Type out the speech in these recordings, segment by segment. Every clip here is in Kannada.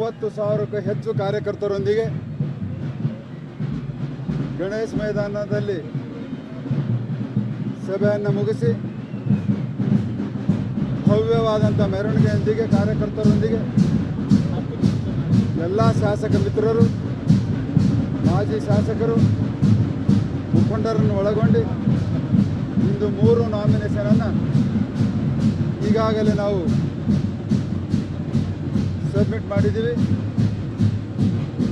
ಹತ್ತು ಸಾವಿರಕ್ಕೂ ಹೆಚ್ಚು ಕಾರ್ಯಕರ್ತರೊಂದಿಗೆ ಗಣೇಶ್ ಮೈದಾನದಲ್ಲಿ ಸಭೆಯನ್ನು ಮುಗಿಸಿ ಭವ್ಯವಾದಂಥ ಮೆರವಣಿಗೆಯೊಂದಿಗೆ ಕಾರ್ಯಕರ್ತರೊಂದಿಗೆ ಎಲ್ಲ ಶಾಸಕ ಮಿತ್ರರು, ಮಾಜಿ ಶಾಸಕರು, ಮುಖಂಡರನ್ನು ಒಳಗೊಂಡು ಇಂದು ಮೂರು ನಾಮಿನೇಷನನ್ನು ಈಗಾಗಲೇ ನಾವು ಸಬ್ಮಿಟ್ ಮಾಡಿದ್ದೀವಿ.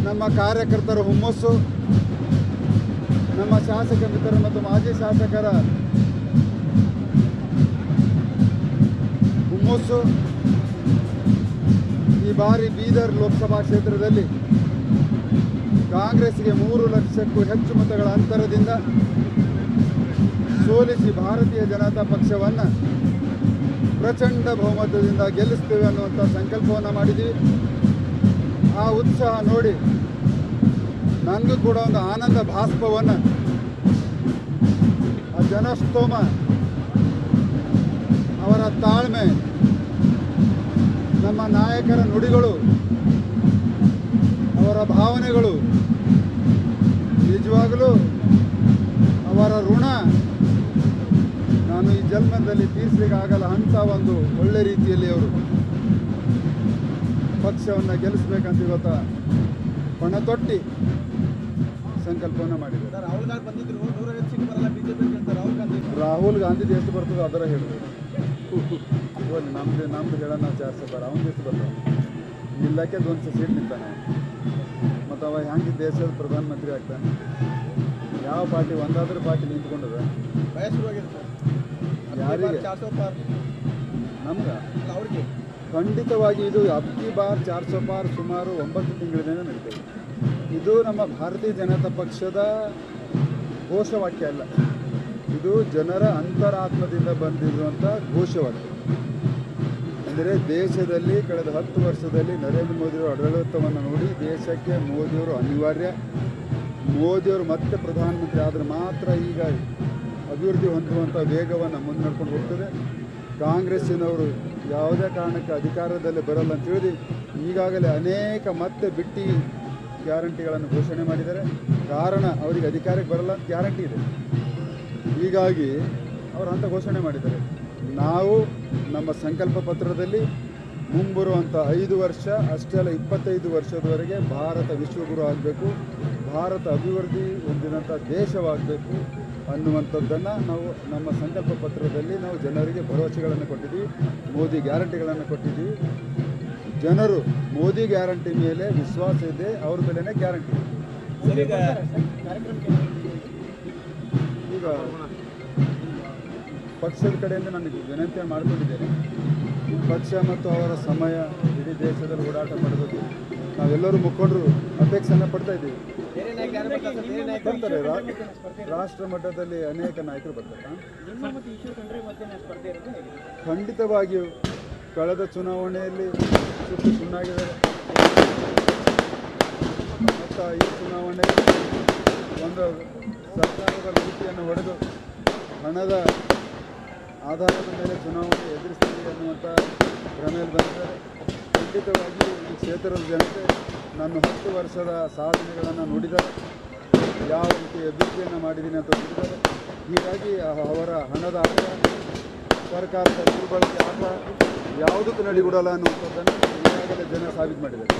ನಮ್ಮ ಕಾರ್ಯಕರ್ತರ ಹುಮ್ಮಸ್ಸು, ನಮ್ಮ ಶಾಸಕ ಮಿತ್ರರು ಮತ್ತು ಮಾಜಿ ಶಾಸಕರ ಹುಮ್ಮಸ್ಸು. ಈ ಬಾರಿ ಬೀದರ್ ಲೋಕಸಭಾ ಕ್ಷೇತ್ರದಲ್ಲಿ ಕಾಂಗ್ರೆಸ್ಗೆ ಮೂರು ಲಕ್ಷಕ್ಕೂ ಹೆಚ್ಚು ಮತಗಳ ಅಂತರದಿಂದ ಸೋಲಿಸಿ ಭಾರತೀಯ ಜನತಾ ಪಕ್ಷವನ್ನು ಪ್ರಚಂಡ ಬಹುಮತದಿಂದ ಗೆಲ್ಲಿಸ್ತೇವೆ ಅನ್ನುವಂಥ ಸಂಕಲ್ಪವನ್ನು ಮಾಡಿದ್ದೀವಿ ಆ ಉತ್ಸಾಹ ನೋಡಿ ನನಗೂ ಕೂಡ ಒಂದು ಆನಂದ ಭಾಸ್ಪವನ್ನು ಆ ಜನಸ್ತೋಮ, ಅವರ ತಾಳ್ಮೆ, ನಮ್ಮ ನಾಯಕರ ನುಡಿಗಳು, ಅವರ ಭಾವನೆಗಳು, ನಿಜವಾಗಲೂ ಅವರ ಋಣ ನಾನು ಈ ಜನ್ಮದಲ್ಲಿ ತೀರಿಸಲಿಕ್ಕಾಗಲ್ಲ ಅಂತ ಒಂದು ಒಳ್ಳೆ ರೀತಿಯಲ್ಲಿ ಅವರು ಪಕ್ಷವನ್ನು ಗೆಲ್ಲಿಸ್ಬೇಕಂತ ಇವತ್ತು ಪಣ ತೊಟ್ಟಿ ಸಂಕಲ್ಪವನ್ನು ಮಾಡಿದ್ದಾರೆ. ರಾಹುಲ್ ಗಾಂಧಿ ಬಂದಿದ್ರು ರಾಹುಲ್ ಗಾಂಧಿ. ರಾಹುಲ್ ಗಾಂಧಿದು ಎಷ್ಟು ಬರ್ತದೋ ಅದರ ಹೇಳಿದ್ರು ಹೋಗಿ ನಮ್ದು ನಮ್ದು ಹೇಳೋಣ ಜಾಸ್ತಿ ಬರ ಅವನು ಎಷ್ಟು ಬರ್ತಾನೆ ನಿಲ್ಲಕ್ಕೆ ಒಂದು ಸೀಟ್ ನಿಂತಾನೆ. ಮತ್ತು ಅವ ಹೆಂಗೆ ದೇಶದ ಪ್ರಧಾನಮಂತ್ರಿ ಆಗ್ತಾನೆ? ಯಾವ ಪಾರ್ಟಿ ಒಂದಾದ್ರೂ ಪಾರ್ಟಿ ನಿಂತ್ಕೊಂಡದ? ಶುರುವಾಗಿದೆ ಸರ್. ಯಾರಿಗೆ? ನಮ್ಗೆ? ಅವ್ರಿಗೆ. ಖಂಡಿತವಾಗಿ ಇದು ಅಬ್ಕಿ ಬಾರ್ ಚಾರ್ ಸೋ ಪಾರ್ ಸುಮಾರು ಒಂಬತ್ತು ತಿಂಗಳಿಂದ ನಡೀತದೆ ಇದು. ನಮ್ಮ ಭಾರತೀಯ ಜನತಾ ಪಕ್ಷದ ಘೋಷವಾಕ್ಯ ಅಲ್ಲ. ಇದು ಜನರ ಅಂತರಾತ್ಮದಿಂದ ಬಂದಿರುವಂಥ ಘೋಷವಾಕ್ಯ. ಅಂದರೆ ದೇಶದಲ್ಲಿ ಕಳೆದ ಹತ್ತು ವರ್ಷದಲ್ಲಿ ನರೇಂದ್ರ ಮೋದಿಯವರ ಆಡಳಿತವನ್ನು ನೋಡಿ ದೇಶಕ್ಕೆ ಮೋದಿಯವರು ಅನಿವಾರ್ಯ. ಮೋದಿಯವರು ಮತ್ತೆ ಪ್ರಧಾನಮಂತ್ರಿ ಆದರೆ ಮಾತ್ರ ಈಗ ಅಭಿವೃದ್ಧಿ ಹೊಂದುವಂಥ ವೇಗವನ್ನು ಮುನ್ನಡ್ಕೊಂಡು ಹೋಗ್ತದೆ. ಕಾಂಗ್ರೆಸ್ಸಿನವರು ಯಾವುದೇ ಕಾರಣಕ್ಕೆ ಅಧಿಕಾರದಲ್ಲಿ ಬರಲ್ಲ ಅಂತ ಹೇಳಿ ಈಗಾಗಲೇ ಅನೇಕ ಮತ್ತೆ ಬಿಟ್ಟಿ ಗ್ಯಾರಂಟಿಗಳನ್ನು ಘೋಷಣೆ ಮಾಡಿದ್ದಾರೆ. ಕಾರಣ ಅವರಿಗೆ ಅಧಿಕಾರಕ್ಕೆ ಬರಲ್ಲ ಅಂತ ಗ್ಯಾರಂಟಿ ಇದೆ. ಹೀಗಾಗಿ ಅವರು ಅಂತ ಘೋಷಣೆ ಮಾಡಿದ್ದಾರೆ. ನಾವು ನಮ್ಮ ಸಂಕಲ್ಪ ಪತ್ರದಲ್ಲಿ ಮುಂಬರುವಂಥ ಐದು ವರ್ಷ, ಅಷ್ಟೇ ಅಲ್ಲ ಇಪ್ಪತ್ತೈದು ವರ್ಷದವರೆಗೆ ಭಾರತ ವಿಶ್ವಗುರು ಆಗಬೇಕು. ಭಾರತ ಅಭಿವೃದ್ಧಿ ಹೊಂದಿದಂಥ ದೇಶವಾಗಬೇಕು. ಅನ್ನುವಂಥದ್ದನ್ನು ನಾವು ನಮ್ಮ ಸಂಕಲ್ಪ ಪತ್ರದಲ್ಲಿ ನಾವು ಜನರಿಗೆ ಭರವಸೆಗಳನ್ನು ಕೊಟ್ಟಿದ್ದೀವಿ. ಮೋದಿ ಗ್ಯಾರಂಟಿಗಳನ್ನು ಕೊಟ್ಟಿದ್ದೀವಿ. ಜನರು ಮೋದಿ ಗ್ಯಾರಂಟಿ ಮೇಲೆ ವಿಶ್ವಾಸ ಇದೆ ಅವ್ರ ಮೇಲೇ ಗ್ಯಾರಂಟಿ ಈಗ ಈಗ ಪಕ್ಷದ ಕಡೆಯಿಂದ ನನಗೆ ವಿನಂತಿ ಮಾಡಿಕೊಂಡಿದ್ದೇನೆ. ಪಕ್ಷ ಮತ್ತು ಅವರ ಸಮಯ ಇಡೀ ದೇಶದಲ್ಲಿ ಓಡಾಟ ಮಾಡಬೇಕು ನಾವೆಲ್ಲರೂ ಮುಖಂಡರು ಅಪೇಕ್ಷೆಯನ್ನು ಪಡ್ತಾ ಇದ್ದೀವಿ. ಬರ್ತಾರೆ. ರಾಷ್ಟ್ರ ಮಟ್ಟದಲ್ಲಿ ಅನೇಕ ನಾಯಕರು ಬರ್ತಾರೆ. ಖಂಡಿತವಾಗಿಯೂ ಕಳೆದ ಚುನಾವಣೆಯಲ್ಲಿ ಸುಟ್ಟು ಸುಣ್ಣಾಗಿದ್ದಾರೆ. ಮತ್ತು ಈ ಚುನಾವಣೆ ಒಂದು ಸರ್ಕಾರದ ರೀತಿಯನ್ನು ಹೊಡೆದು ಹಣದ ಆಧಾರದ ಮೇಲೆ ಚುನಾವಣೆ ಎದುರಿಸ್ತೀವಿ ಅನ್ನುವಂಥ ಭ್ರಮೆಯಲ್ಲಿ ಬಂದಿದ್ದಾರೆ. ಖಂಡಿತವಾಗಿ ಈ ಕ್ಷೇತ್ರದ ಜನತೆ ನನ್ನ ಹತ್ತು ವರ್ಷದ ಸಾಧನೆಗಳನ್ನು ನುಡಿದರೆ ಯಾವ ರೀತಿ ಅಭಿವೃದ್ಧಿಯನ್ನು ಮಾಡಿದ್ದೀನಿ ಅಂತ ನುಡಿದ್ದಾರೆ. ಹೀಗಾಗಿ ಅವರ ಹಣದ ಆಟ ಸರ್ಕಾರದ ದುರ್ಬಳಕೆ ಆಟ ಯಾವುದಕ್ಕೂ ನಡಿಬಿಡಲ್ಲ ಅನ್ನುವಂಥದ್ದನ್ನು ಈಗಾಗಲೇ ಜನ ಸಾಬೀತು ಮಾಡಿದ್ದಾರೆ.